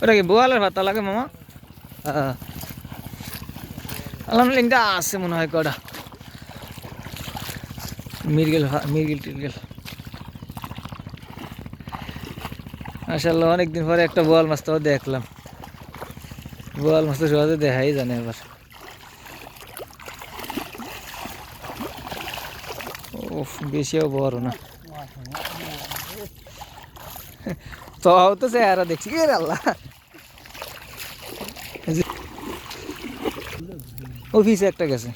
ওটা কি বোয়ালের ভাতা লাগে মামা। আলহামদুলিল্লাহ আছে মনে হয় কটা মিরগেল মিরগেল টিরগেল। মাসাল্লাহ অনেকদিন পরে একটা বোয়াল মাছ তো দেখলাম। বোয়াল মাছ তো সহজে দেখাই জানে এবার। ওফ বেশিও বড় না। তাও তো চেহারা দেখছি এর আল্লাহ। অফিসে একটা গেছে।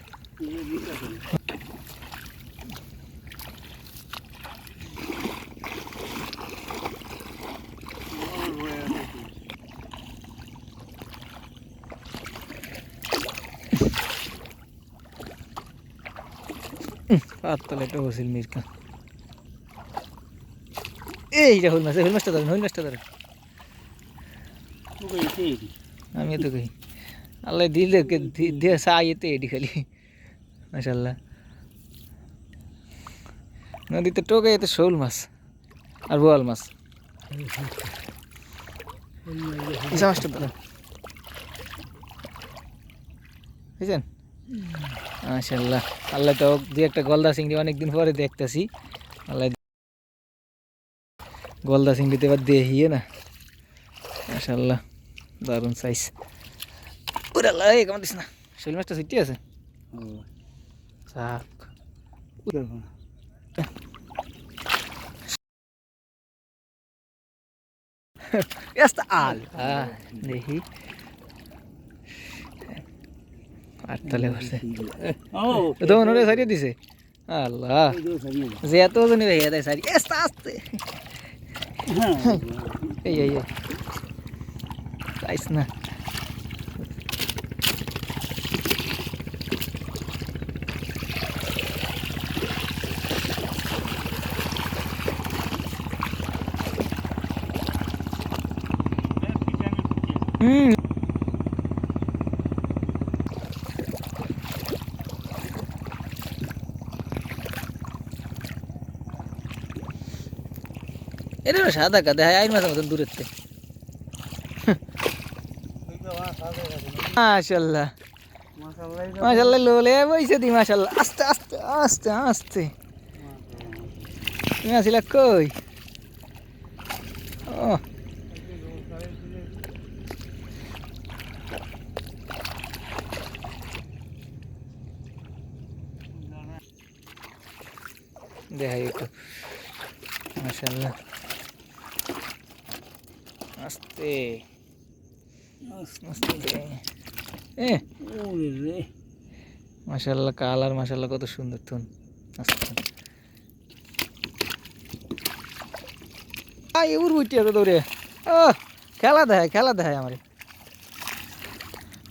পাতলা একটা বসিল মির্কা। এইটা হইল মাছ হইল মাছটা ধরেন হইল মাছটা ধরেন আমি তো কই আল্লাহ দিলে দিয়ে সাইতে এডি খালি। মাশাল্লাহ নদীতে টোকে এতে শোল মাছ আর বোয়াল মাছ। ইসা মাছটা ধরেন বুঝছেন? মাশাল্লাহ আল্লাহ তো দু একটা গলদা চিংড়ি অনেকদিন পরে দেখতেছি। আল্লাহ গলদা চিংড়িতে এবার দেখিয়ে না। মাশাল্লাহ দারুণ সাইজ এই কেমন দিস না। শৈল মাছটা ছুটি আছে। যাক। এস্তা আল আহ, দেখি। আটতলে বসে তো ওনারে সারিয়ে দিছে। আল্লাহ। যে এত ওজনে ভেঙে দেয় সারি। এস্তা আসতে এই এই এই চাইস না হুম এটা সাদা কাদা হ্যাঁ আইন মাছের মতন দূরের দি মাশাল্লাহ তুমি কই? ও। মাশাল্লাহ আস্তে আস্তে এ মাশাল্লাহ কালার মাশাল্লাহ কত সুন্দর আস্তে আই উর বুঝতে আছে দৌড়ে। ও খেলা দেয় খেলা দেয় আমারে।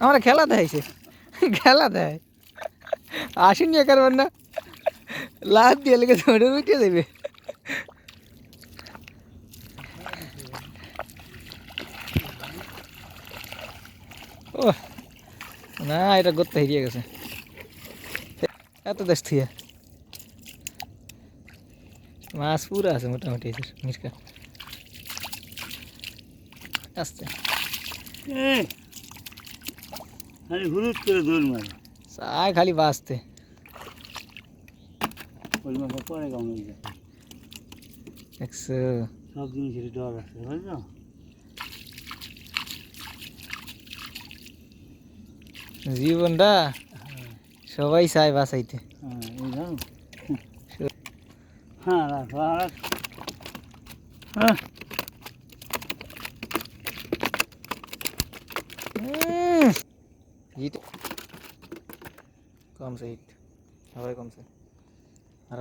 আমার খেলা দেখাইছে। খেলা দেয় আসেনি কারবার না লাভ দিয়ে লেগে উঠে দেবে ও না এটা গত্তা হারিয়ে গেছে। এত দেশ থিয়া। মাছ পুরো আছে মোটামুটি মিরকা আস্তে খালি করে মারে। বাঁচতে। ওই মাসে পরে কেমন হয়ে সব জিনিসের ডর আছে বুঝছ? জীবনটা সবাই চায় বাঁচাইতে। হ্যাঁ হ্যাঁ। হ্যাঁ হিট কমছে সবাই কমছে। আর